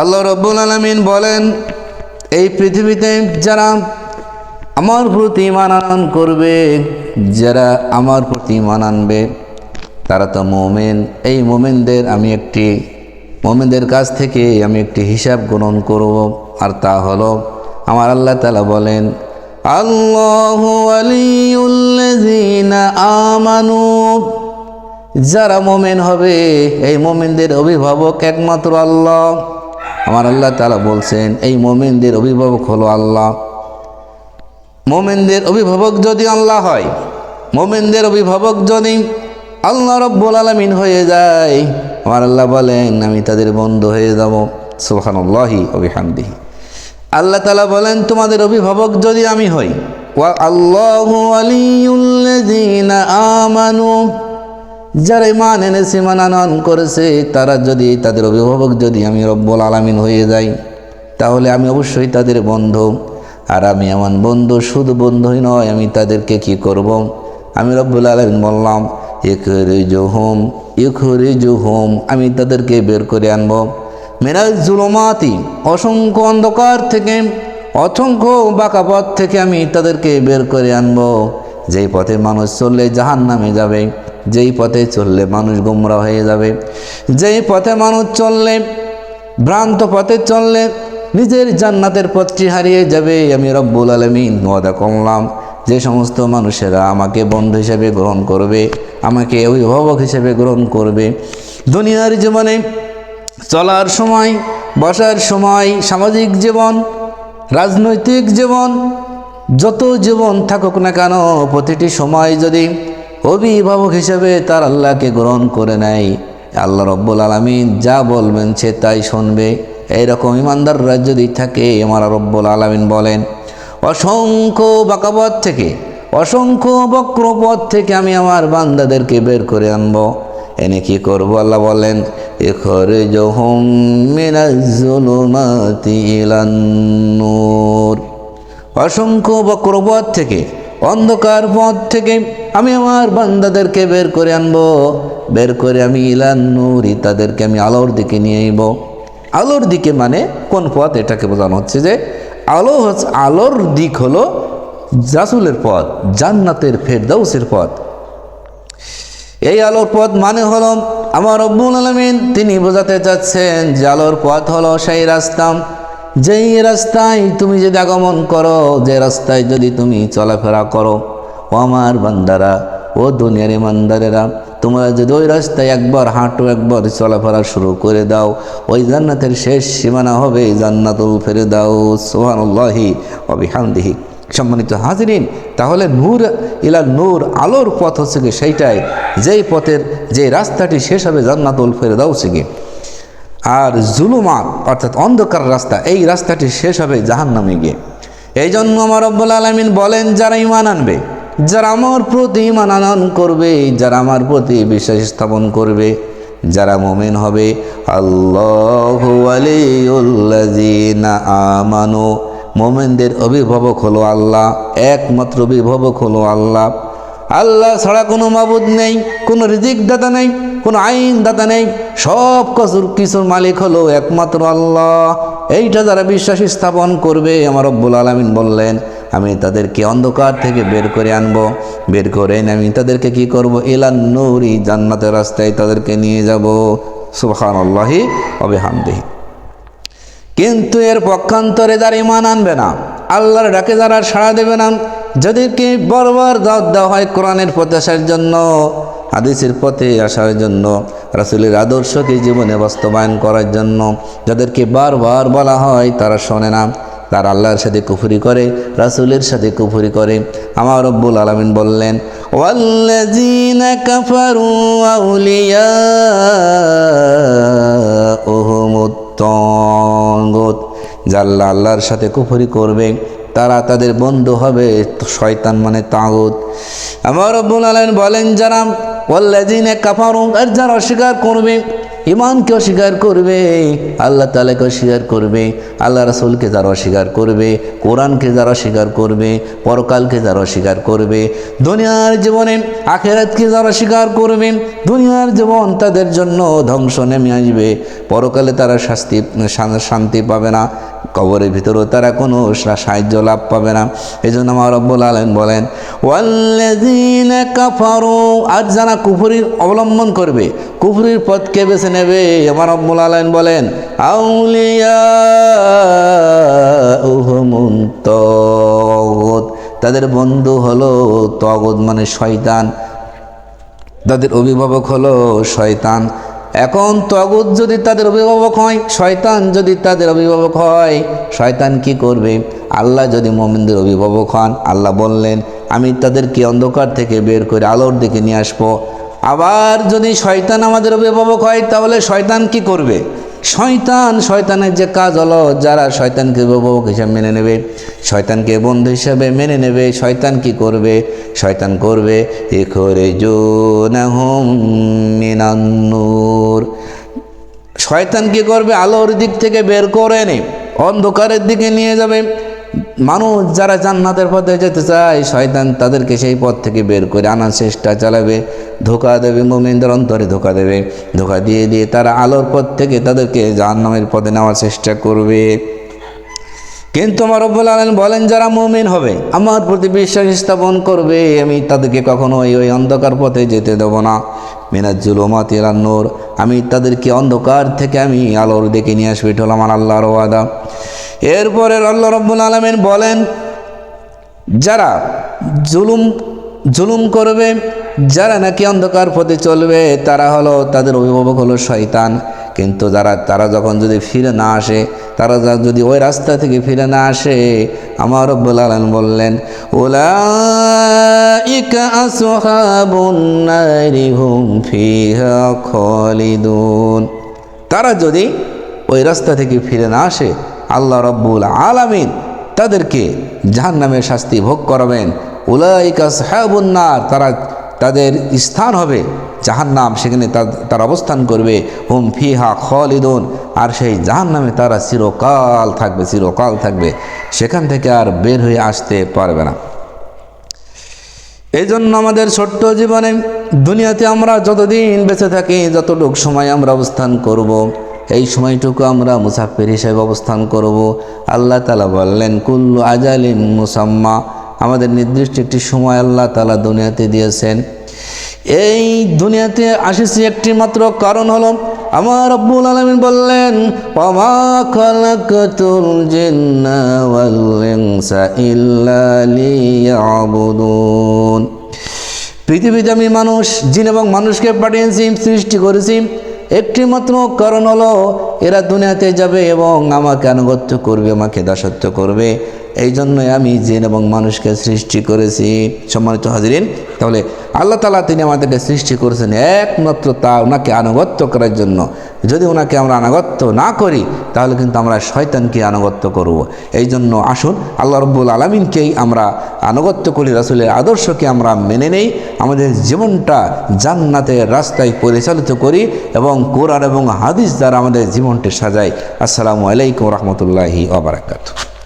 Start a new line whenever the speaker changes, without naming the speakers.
আল্লাহ রব্বুল আলমিন বলেন, এই পৃথিবীতে যারা আমার প্রতি মানান করবে, যারা আমার প্রতি মান আনবে, তারা তো মোমেন। এই মোমেনদের আমি একটি, মোমেনদের কাছ থেকে আমি একটি হিসাব গ্রহণ করব। আর তা হলো, আমার আল্লাহ তালা বলেন, আল্লাহ আমানু। যারা মোমেন হবে, এই মোমেনদের অভিভাবক একমাত্র আল্লাহ। আমার আল্লাহ তালা বলছেন, এই মোমেনদের অভিভাবক হলো আল্লাহ। মোমেনদের অভিভাবক যদি আল্লাহ হয়, মোমেনদের অভিভাবক যদি আল্লাহ রব্বুল আলমিন হয়ে যায়, আমার আল্লাহ বলেন, আমি তাদের বন্ধু হয়ে যাব। সুবহানাল্লাহি অবিহামদিহি আল্লাহ তালা বলেন, তোমাদের অভিভাবক যদি আমি হই আল্লাহু আমানু যারা ইমান এনেছে মানানন করেছে, তারা যদি, তাদের অভিভাবক যদি আমি রব্বুল আলামিন হয়ে যাই, তাহলে আমি অবশ্যই তাদের বন্ধু। আর আমি আমার বন্ধু, শুধু বন্ধুই নয়, আমি তাদেরকে কি করব? আমি রব্বুল আলমিন বললাম ইখরি জোহম ইখরি জোহম আমি তাদেরকে বের করে আনব। মেরাজ জুলমাতি, অসংখ্য অন্ধকার থেকে, অসংখ্য বাঁকা পথ থেকে আমি তাদেরকে বের করে আনব। যেই পথে মানুষ চললে জাহান নামে যাবে, যেই পথে চললে মানুষ গোমরা হয়ে যাবে, যেই পথে মানুষ চললে, ভ্রান্ত পথে চললে নিজের জান্নাতের পথটি হারিয়ে যাবে, আমি রব্বুল আলমিন ওয়াদা করলাম। যে সমস্ত মানুষেরা আমাকে বন্ধু হিসেবে গ্রহণ করবে, আমাকে অভিভাবক হিসেবে গ্রহণ করবে, দুনিয়ার জীবনে চলার সময়, বসার সময়, সামাজিক জীবন, রাজনৈতিক জীবন যত জীবন থাকুক না কেন, প্রতিটি সময় যদি অভিভাবক হিসেবে তার আল্লাহকে গ্রহণ করে নেয়, আল্লাহ রব্বুল আলমিন যা বলবেন সে তাই শুনবে। এইরকম ইমানদাররা যদি থাকে, আমার রব্বুল আলমিন বলেন, অসংখ্য বাঁকাপথ থেকে, অসংখ্য বক্রপথ থেকে আমি আমার বান্দাদেরকে বের করে আনব। এনে কি করব? আল্লাহ বলেন এখরে জহম মিনাজুলুমাতি ইলান্নুর। অসংখ্য বক্রপথ থেকে, অন্ধকার পথ থেকে আমি আমার বান্দাদেরকে বের করে আনব। বের করে আমি ইলান নুরি, তাদেরকে আমি আলোর দিকে নিয়ে আইব। আলোর দিকে মানে কোন পথ? এটাকে বোঝানো হচ্ছে যে আলো হচ্ছে, আলোর দিক হলো জাসুলের পথ, জান্নাতের ফেরদাউসের পথ। এই আলোর পথ মানে হলো আমার রব্বুল আলমিন, তিনি বোঝাতে চাচ্ছেন যে আলোর পথ হলো সেই রাস্তা। যেই রাস্তায় তুমি যদি আগমন করো, যে রাস্তায় যদি তুমি চলাফেরা করো, ও আমার বান্দারা, ও দুনিয়ার ইমানদারেরা, তোমরা যদি ওই রাস্তায় একবার হাঁটো, একবার চলাফেরা শুরু করে দাও, ওই জান্নাতের শেষ সীমানা হবে জান্নাতুল ফেরে দাও সোহানুল্লাহি অবিহামদিহি সম্মানিত হাজিরিন, তাহলে নূর ইলা নূর আলোর পথ হচ্ছে কি সেইটাই, যেই পথের যে রাস্তাটি শেষ হবে জান্নাতুল ফেরে দাও গিয়ে। আর জুলুমাত, অর্থাৎ অন্ধকার রাস্তা, এই রাস্তাটি শেষ হবে জাহান নামে গিয়ে। এই জন্য আমার রব্বুল আলমিন বলেন, যারা ইমান আনবে, যারা আমার প্রতি ইমান আনয়ন করবে, যারা আমার প্রতি বিশ্বাস স্থাপন করবে, যারা মোমেন হবে, আল্লাহ আমানু, মোমেনদের অভিভাবক হলো আল্লাহ, একমাত্র অভিভাবক হলো আল্লাহ। আল্লাহ ছাড়া কোনো মাবুদ নেই, কোনো রিজিক দাতা নেই কোনো আইন দাতা নেই। সব কিছুর কিছুর মালিক হলো একমাত্র আল্লাহ। এইটা যারা বিশ্বাস স্থাপন করবে, আমার রব্বুল আলমিন বললেন, আমি তাদেরকে অন্ধকার থেকে বের করে আনব। বের করে আমি তাদেরকে কি করব? এলান নৌরি, জান্নাতের রাস্তায় তাদেরকে নিয়ে যাব। সুবহান আল্লাহি অবেহামদেহি কিন্তু এর পক্ষান্তরে যারা ইমান আনবে না, আল্লাহর ডাকে যারা সাড়া দেবে না যাদেরকে বরবার দাওয়াত দেওয়া হয় কোরআনের প্রত্যাশার জন্য হাদিসের পথে আসার জন্য, রাসুলের আদর্শকে জীবনে বাস্তবায়ন করার জন্য যাদেরকে বারবার বলা হয় তারা শোনে না। তার আল্লাহর সাথে কুফুরি করে, রাসুলের সাথে কুফুরি করে। আমার রব্বুল আলমিন বললেন জাল্লা আল্লাহর সাথে কুফরি করবে, তারা তাদের বন্ধু হবে শয়তান মানে তাগুত। আমার রব্বুল আলম বলেন, যারা ওল্লাজিনে কাফারু, আর যারা অস্বীকার করবে ইমানকে অস্বীকার করবে, আল্লাহ তালাকে অস্বীকার করবে, আল্লাহ রাসুলকে যারা অস্বীকার করবে, কোরআনকে যারা অস্বীকার করবে, পরকালকে যারা অস্বীকার করবে, দুনিয়ার জীবনে আখেরাতকে যারা স্বীকার করবে, দুনিয়ার জীবন তাদের জন্য ধ্বংস নেমে আসবে। পরকালে তারা শাস্তি, শান্তি পাবে না। কবরের ভিতরেও তারা কোনো সাহায্য লাভ পাবে না। এই জন্য আমার রব্বুল আলম বলেন আর যারা কুফরির অবলম্বন করবে, কুফরির পথকে বেছে নেবে। আমার রব্বুল আলম বলেন আউলিয়া তাদের বন্ধু হলো তগুত মানে শয়তান। তাদের অভিভাবক হলো শয়তান। এখন তগুদ যদি তাদের অভিভাবক হয়, শয়তান যদি তাদের অভিভাবক হয়, শয়তান কি করবে? আল্লাহ যদি মোমিনদের অভিভাবক হন, আল্লাহ বললেন, আমি তাদেরকে অন্ধকার থেকে বের করে আলোর দিকে নিয়ে আসব। আবার যদি শয়তান আমাদের অভিভাবক হয়, তাহলে শয়তান কি করবে? শয়তান, শয়তানের যে কাজ হলো, যারা শয়তানকে অভিভাবক হিসাবে মেনে নেবে, শয়তানকে বন্ধু হিসাবে মেনে নেবে, শয়তান কি করবে? শয়তান করবে এ করে মিনান্নুর শয়তান কি করবে? আলোর দিক থেকে বের করে এনে অন্ধকারের দিকে নিয়ে যাবে। মানুষ যারা জান্নাতের পথে যেতে চায়, শয়তান তাদেরকে সেই পথ থেকে বের করে আনার চেষ্টা চালাবে। ধোকা দেবে মোমিনদের অন্তরে ধোকা দেবে। ধোকা দিয়ে দিয়ে তারা আলোর পথ থেকে তাদেরকে জাহান্নামের পথে নেওয়ার চেষ্টা করবে। কিন্তু আমার রব্বুল আলম বলেন, যারা মুমিন হবে, আমার প্রতি বিশ্বাস স্থাপন করবে। আমি তাদেরকে কখনো ওই অন্ধকার পথে যেতে দেব না। মিনাজুল ওমাত নূর, আমি তাদেরকে অন্ধকার থেকে আমি আলোর দেখে নিয়ে আসব, এটা হলো আমার আল্লাহর ওয়াদা। এরপরে আল্লাহ রব্বুল আলমিন বলেন, যারা জুলুম জুলুম করবে যারা নাকি অন্ধকার পথে চলবে, তারা হলো তাদের অভিভাবক হলো শয়তান। কিন্তু যারা, তারা যখন যদি ফিরে না আসে, তারা যদি ওই রাস্তা থেকে ফিরে না আসে, আমার রব্বুল আলম বললেন ফিহা খালিদুন। তারা যদি ওই রাস্তা থেকে ফিরে না আসে, আল্লাহ রব্বুল আলামিন তাদেরকে জাহান্নামের শাস্তি ভোগ করাবেন। উলাইকা সাহাবুন্নার তারা তাদের স্থান হবে জাহান নাম সেখানে তার অবস্থান করবে হুম ফিহা খালিদুন, আর সেই জাহান নামে তারা চিরকাল থাকবে চিরকাল থাকবে সেখান থেকে আর বের হয়ে আসতে পারবে না এই জন্য আমাদের ছোট্ট জীবনে দুনিয়াতে আমরা যতদিন বেঁচে থাকি, যতটুক সময় আমরা অবস্থান করব। এই সময়টুকু আমরা মুসাফির হিসেবে অবস্থান করব। আল্লাহ তালা বললেন, কুল্লু আজালিন মুসাম্মা আমাদের নির্দিষ্ট একটি সময় আল্লাহ তালা দুনিয়াতে দিয়েছেন। এই দুনিয়াতে আসেছি একটি মাত্র কারণ হলো, আমার রব্বুল আলমিন বললেন পৃথিবীতে আমি মানুষ, জিন এবং মানুষকে পাঠিয়েছি, সৃষ্টি করেছি। একটি মাত্র কারণ হলো, এরা দুনিয়াতে যাবে এবং আমাকে আনুগত্য করবে, আমাকে দাসত্ব করবে। এই জন্যই আমি জিন এবং মানুষকে সৃষ্টি করেছি। সম্মানিত হাজিরিন, তাহলে আল্লাহ তালা তিনি আমাদেরকে সৃষ্টি করেছেন একমাত্র তা ওনাকে আনুগত্য করার জন্য। যদি ওনাকে আমরা আনুগত্য না করি, তাহলে কিন্তু আমরা শয়তানকে আনুগত্য করব। এই জন্য আসুন, আল্লাহ রব্বুল আলমিনকেই আমরা আনুগত্য করি, রাসুলের আদর্শকে আমরা মেনে নেই। আমাদের জীবনটা জান্নাতের রাস্তায় পরিচালিত করি এবং কোরআন এবং হাদিস দ্বারা আমাদের জীবনটি সাজাই। আসসালামু আলাইকুম রহমতুল্লাহি আবরাকাতু